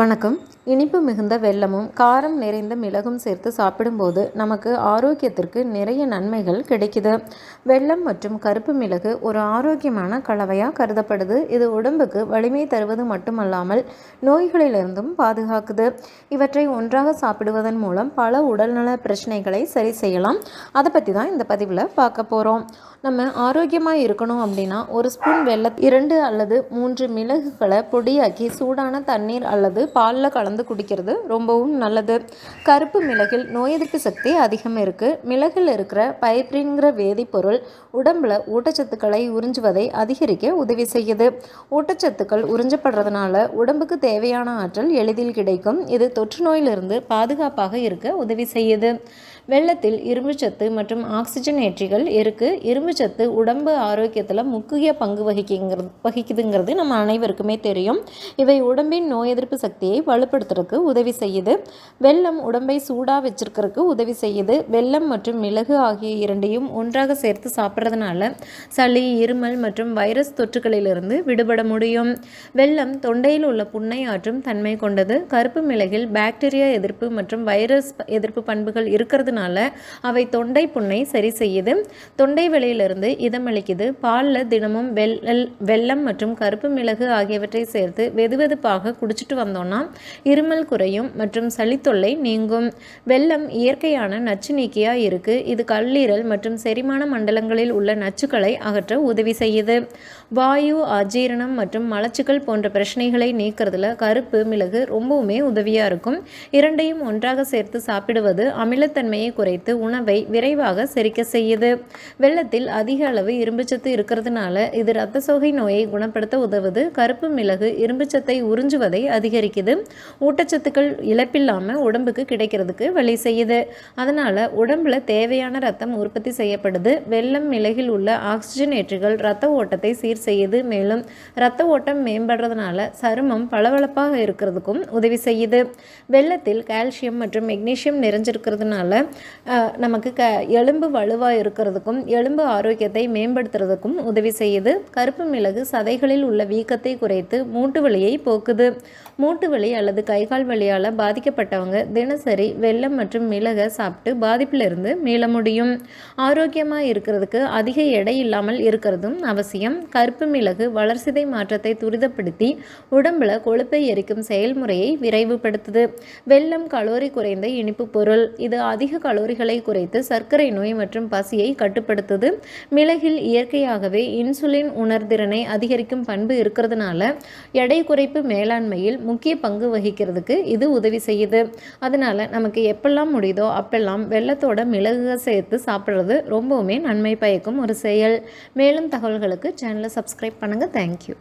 வணக்கம். இனிப்பு மிகுந்த வெல்லமும் காரம் நிறைந்த மிளகும் சேர்த்து சாப்பிடும்போது நமக்கு ஆரோக்கியத்திற்கு நிறைய நன்மைகள் கிடைக்குது. வெல்லம் மற்றும் கருப்பு மிளகு ஒரு ஆரோக்கியமான கலவையாக கருதப்படுது. இது உடம்புக்கு வலிமை தருவது மட்டுமல்லாமல் நோய்களிலிருந்தும் பாதுகாக்குது. இவற்றை ஒன்றாக சாப்பிடுவதன் மூலம் பல உடல்நல பிரச்சனைகளை சரி செய்யலாம். அதை பற்றி தான் இந்த பதிவில் பார்க்க போகிறோம் நம்ம ஆரோக்கியமாக இருக்கணும் அப்படின்னா ஒரு ஸ்பூன் வெள்ளை இரண்டு அல்லது மூன்று மிளகுகளை பொடியாக்கி சூடான தண்ணீர் அல்லது பாலில் கலந்து குடிக்கிறது ரொம்பவும் நல்லது. கருப்பு மிளகில் நோய் எதிர்ப்பு சக்தி அதிகம் இருக்குது மிளகில் இருக்கிற பைப்ரின்கிற வேதிப்பொருள் உடம்பில் ஊட்டச்சத்துக்களை உறிஞ்சுவதை அதிகரிக்க உதவி செய்யுது. ஊட்டச்சத்துக்கள் உறிஞ்சப்படுறதுனால உடம்புக்கு தேவையான ஆற்றல் எளிதில் கிடைக்கும். இது தொற்று நோயிலிருந்து பாதுகாப்பாக இருக்க உதவி செய்யுது. வெள்ளத்தில் இரும்புச்சத்து மற்றும் ஆக்சிஜன் ஏற்றிகள் இருக்குது இரும்புச்சத்து உடம்பு ஆரோக்கியத்தில் முக்கிய பங்கு வகிக்குங்கிறது வகிக்குதுங்கிறது நம்ம அனைவருக்குமே தெரியும். இவை உடம்பின் நோய் எதிர்ப்பு சக்தியை வலுப்படுத்துறதுக்கு உதவி செய்யுது. வெள்ளம் உடம்பை சூடாக வச்சிருக்கிறதுக்கு உதவி செய்யுது. வெள்ளம் மற்றும் மிளகு ஆகிய இரண்டையும் ஒன்றாக சேர்த்து சாப்பிட்றதுனால சளி இருமல் மற்றும் வைரஸ் தொற்றுகளிலிருந்து விடுபட முடியும். வெள்ளம் தொண்டையில் உள்ள புண்ணை ஆற்றும் தன்மை கொண்டது. கருப்பு மிளகில் பாக்டீரியா எதிர்ப்பு மற்றும் வைரஸ் எதிர்ப்பு பண்புகள் இருக்கிறது இருக்கிறதுனால அவை தொண்டை புண்ணை சரி செய்யுது. தொண்டை வெளியிலிருந்து இதமளிக்குது பாலில் தினமும் வெள்ளல் வெள்ளம் மற்றும் கருப்பு மிளகு ஆகியவற்றை சேர்த்து வெதுவெதுப்பாக குடிச்சிட்டு வந்தோம்னா இருமல் குறையும் மற்றும் சளித்தொல்லை நீங்கும். வெள்ளம் இயற்கையான நச்சு நீக்கியாக இருக்குது இது கல்லீரல் மற்றும் செரிமான மண்டலங்களில் உள்ள நச்சுக்களை அகற்ற உதவி செய்யுது. வாயு அஜீரணம் மற்றும் மலச்சுக்கள் போன்ற பிரச்சனைகளை நீக்கிறதுல கருப்பு மிளகு ரொம்பவுமே உதவியாக இருக்கும். இரண்டையும் ஒன்றாக சேர்த்து சாப்பிடுவது அமிலத்தன்மையை தன்மையை குறைத்து உணவை விரைவாக செரிக்க செய்யுது. வெள்ளத்தில் அதிக அளவு இரும்புச்சத்து இருக்கிறதுனால இது இரத்த சோகை நோயை குணப்படுத்த உதவுது. கருப்பு மிளகு இரும்புச்சத்தை உறிஞ்சுவதை அதிகரிக்குது. ஊட்டச்சத்துக்கள் இழப்பில்லாமல் உடம்புக்கு கிடைக்கிறதுக்கு வழி செய்யுது. அதனால் உடம்புல தேவையான ரத்தம் உற்பத்தி செய்யப்படுது. வெள்ளம் மிளகில் உள்ள ஆக்சிஜன் ஏற்றுகள் ரத்த ஓட்டத்தை சீர் செய்யுது. மேலும் ரத்த ஓட்டம் மேம்படுறதுனால சருமம் பளபளப்பாக இருக்கிறதுக்கும் உதவி செய்யுது. வெள்ளத்தில் கால்சியம் மற்றும் மெக்னீஷியம் நிறைஞ்சிருக்கிறதுனால நமக்கு க எலும்பு வலுவாக இருக்கிறதுக்கும் எலும்பு ஆரோக்கியத்தை மேம்படுத்துறதுக்கும் உதவி செய்யுது. கருப்பு மிளகு சதைகளில் உள்ள வீக்கத்தை குறைத்து மூட்டு வலியை போக்குது. மூட்டு வலி அல்லது கைகால் வலியால் பாதிக்கப்பட்டவங்க தினசரி வெள்ளம் மற்றும் மிளகை சாப்பிட்டு பாதிப்பிலிருந்து மீள முடியும். ஆரோக்கியமாக இருக்கிறதுக்கு அதிக எடை இல்லாமல் இருக்கிறதும் அவசியம். கருப்பு மிளகு வளர்சிதை மாற்றத்தை துரிதப்படுத்தி உடம்புல கொழுப்பை எரிக்கும் செயல்முறையை விரைவுபடுத்துது. வெள்ளம் கலோரி குறைந்த இனிப்பு பொருள். இது அதிக கலோரிகளை குறைத்து சர்க்கரை நோய் மற்றும் பசியை கட்டுப்படுத்துது. மிளகில் இயற்கையாகவே இன்சுலின் உணர்திறனை அதிகரிக்கும் பண்பு இருக்கிறதுனால எடை குறைப்பு மேலாண்மையில் முக்கிய பங்கு வகிக்கிறதுக்கு இது உதவி செய்யுது. அதனால் நமக்கு எப்பெல்லாம் முடியுதோ அப்பெல்லாம் வெள்ளத்தோட மிளகு சேர்த்து சாப்பிட்றது ரொம்பவுமே நன்மை பயக்கும் ஒரு செயல். மேலும் தகவல்களுக்கு சேனலை சப்ஸ்கிரைப் பண்ணுங்கள் தேங்க்யூ